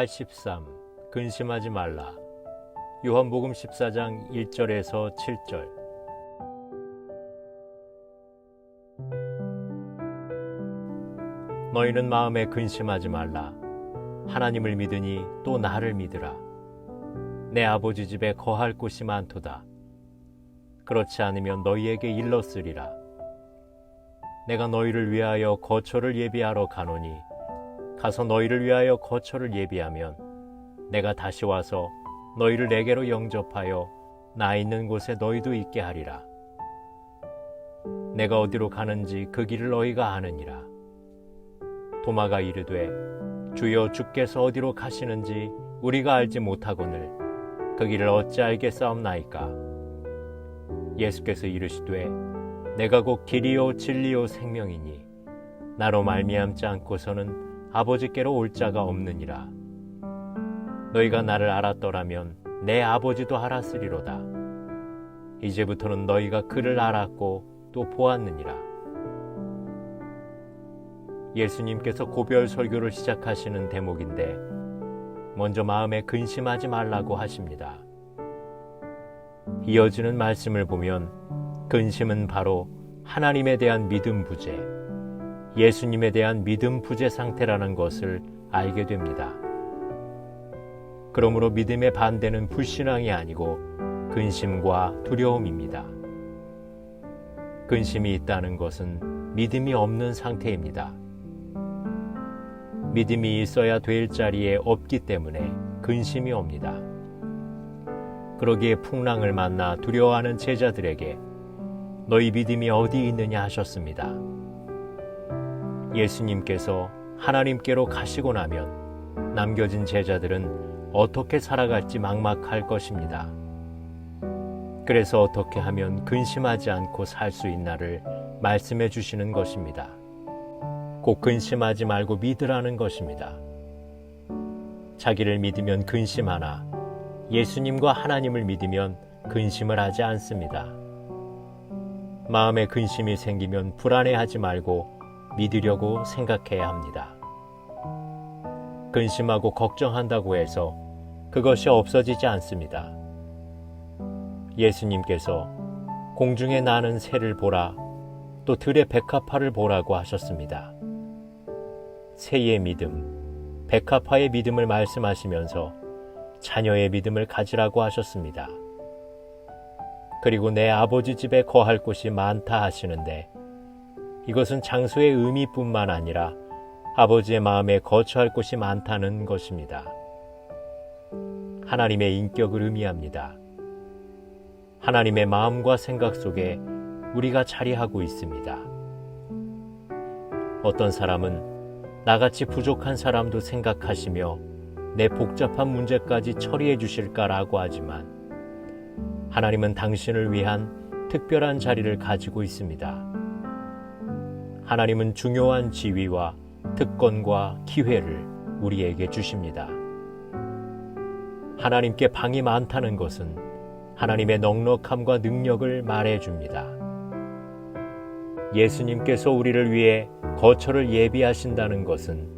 83 근심하지 말라. 요한복음 14장 1절에서 7절. 너희는 마음에 근심하지 말라. 하나님을 믿으니 또 나를 믿으라. 내 아버지 집에 거할 곳이 많도다. 그렇지 않으면 너희에게 일렀으리라. 내가 너희를 위하여 거처를 예비하러 가노니 가서 너희를 위하여 거처를 예비하면 내가 다시 와서 너희를 내게로 영접하여 나 있는 곳에 너희도 있게 하리라. 내가 어디로 가는지 그 길을 너희가 아느니라. 도마가 이르되 주여 주께서 어디로 가시는지 우리가 알지 못하거늘 그 길을 어찌 알겠사옵나이까. 예수께서 이르시되 내가 곧 길이요 진리요 생명이니 나로 말미암지 않고서는 아버지께로 올 자가 없느니라. 너희가 나를 알았더라면 내 아버지도 알았으리로다. 이제부터는 너희가 그를 알았고 또 보았느니라. 예수님께서 고별 설교를 시작하시는 대목인데 먼저 마음에 근심하지 말라고 하십니다. 이어지는 말씀을 보면 근심은 바로 하나님에 대한 믿음 부재, 예수님에 대한 믿음 부재 상태라는 것을 알게 됩니다. 그러므로 믿음의 반대는 불신앙이 아니고 근심과 두려움입니다. 근심이 있다는 것은 믿음이 없는 상태입니다. 믿음이 있어야 될 자리에 없기 때문에 근심이 옵니다. 그러기에 풍랑을 만나 두려워하는 제자들에게 너희 믿음이 어디 있느냐 하셨습니다. 예수님께서 하나님께로 가시고 나면 남겨진 제자들은 어떻게 살아갈지 막막할 것입니다. 그래서 어떻게 하면 근심하지 않고 살 수 있나를 말씀해 주시는 것입니다. 꼭 근심하지 말고 믿으라는 것입니다. 자기를 믿으면 근심하나 예수님과 하나님을 믿으면 근심을 하지 않습니다. 마음에 근심이 생기면 불안해하지 말고 믿으려고 생각해야 합니다. 근심하고 걱정한다고 해서 그것이 없어지지 않습니다. 예수님께서 공중에 나는 새를 보라, 또 들의 백합화를 보라고 하셨습니다. 새의 믿음, 백합화의 믿음을 말씀하시면서 자녀의 믿음을 가지라고 하셨습니다. 그리고 내 아버지 집에 거할 곳이 많다 하시는데 이것은 장소의 의미뿐만 아니라 아버지의 마음에 거처할 곳이 많다는 것입니다. 하나님의 인격을 의미합니다. 하나님의 마음과 생각 속에 우리가 자리하고 있습니다. 어떤 사람은 나같이 부족한 사람도 생각하시며 내 복잡한 문제까지 처리해 주실까라고 하지만 하나님은 당신을 위한 특별한 자리를 가지고 있습니다. 하나님은 중요한 지위와 특권과 기회를 우리에게 주십니다. 하나님께 방이 많다는 것은 하나님의 넉넉함과 능력을 말해 줍니다. 예수님께서 우리를 위해 거처를 예비하신다는 것은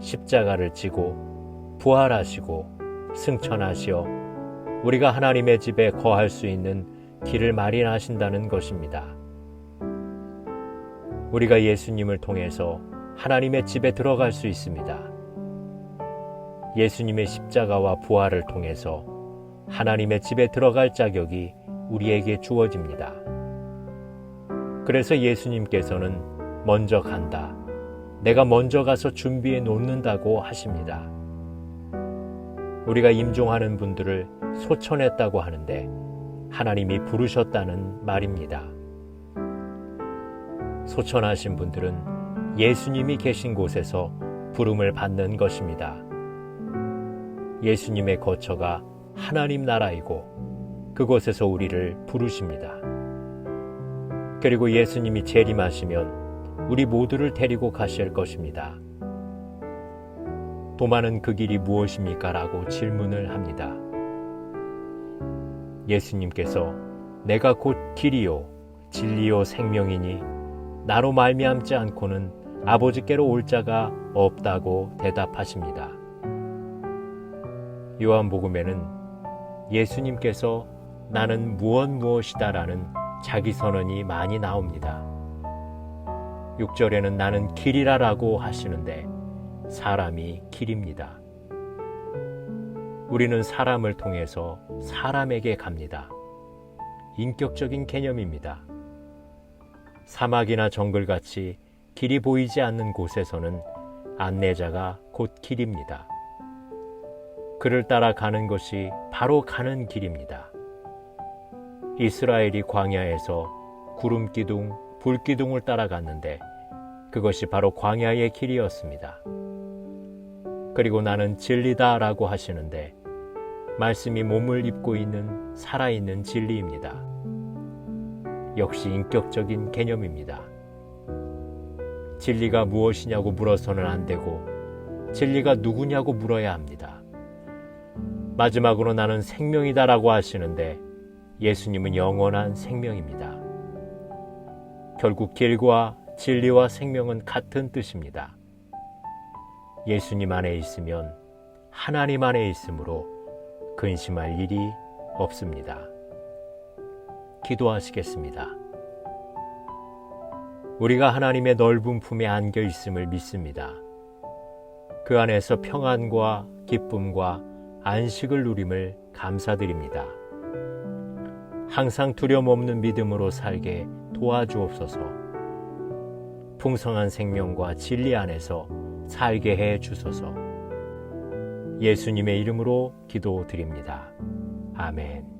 십자가를 지고 부활하시고 승천하시어 우리가 하나님의 집에 거할 수 있는 길을 마련하신다는 것입니다. 우리가 예수님을 통해서 하나님의 집에 들어갈 수 있습니다. 예수님의 십자가와 부활을 통해서 하나님의 집에 들어갈 자격이 우리에게 주어집니다. 그래서 예수님께서는 먼저 간다. 내가 먼저 가서 준비해 놓는다고 하십니다. 우리가 임종하는 분들을 소천했다고 하는데 하나님이 부르셨다는 말입니다. 소천하신 분들은 예수님이 계신 곳에서 부름을 받는 것입니다. 예수님의 거처가 하나님 나라이고 그곳에서 우리를 부르십니다. 그리고 예수님이 재림하시면 우리 모두를 데리고 가실 것입니다. 도마는 그 길이 무엇입니까? 라고 질문을 합니다. 예수님께서 내가 곧 길이요, 진리요, 생명이니 나로 말미암지 않고는 아버지께로 올 자가 없다고 대답하십니다. 요한복음에는 예수님께서 나는 무엇 무엇이다라는 자기 선언이 많이 나옵니다. 6절에는 나는 길이라라고 하시는데 사람이 길입니다. 우리는 사람을 통해서 사람에게 갑니다. 인격적인 개념입니다. 사막이나 정글같이 길이 보이지 않는 곳에서는 안내자가 곧 길입니다. 그를 따라 가는 것이 바로 가는 길입니다. 이스라엘이 광야에서 구름 기둥, 불 기둥을 따라갔는데 그것이 바로 광야의 길이었습니다. 그리고 나는 진리다 라고 하시는데 말씀이 몸을 입고 있는 살아있는 진리입니다. 역시 인격적인 개념입니다. 진리가 무엇이냐고 물어서는 안 되고 진리가 누구냐고 물어야 합니다. 마지막으로 나는 생명이다라고 하시는데 예수님은 영원한 생명입니다. 결국 길과 진리와 생명은 같은 뜻입니다. 예수님 안에 있으면 하나님 안에 있으므로 근심할 일이 없습니다. 기도하시겠습니다. 우리가 하나님의 넓은 품에 안겨 있음을 믿습니다. 그 안에서 평안과 기쁨과 안식을 누림을 감사드립니다. 항상 두려움 없는 믿음으로 살게 도와주옵소서. 풍성한 생명과 진리 안에서 살게 해 주소서. 예수님의 이름으로 기도드립니다. 아멘.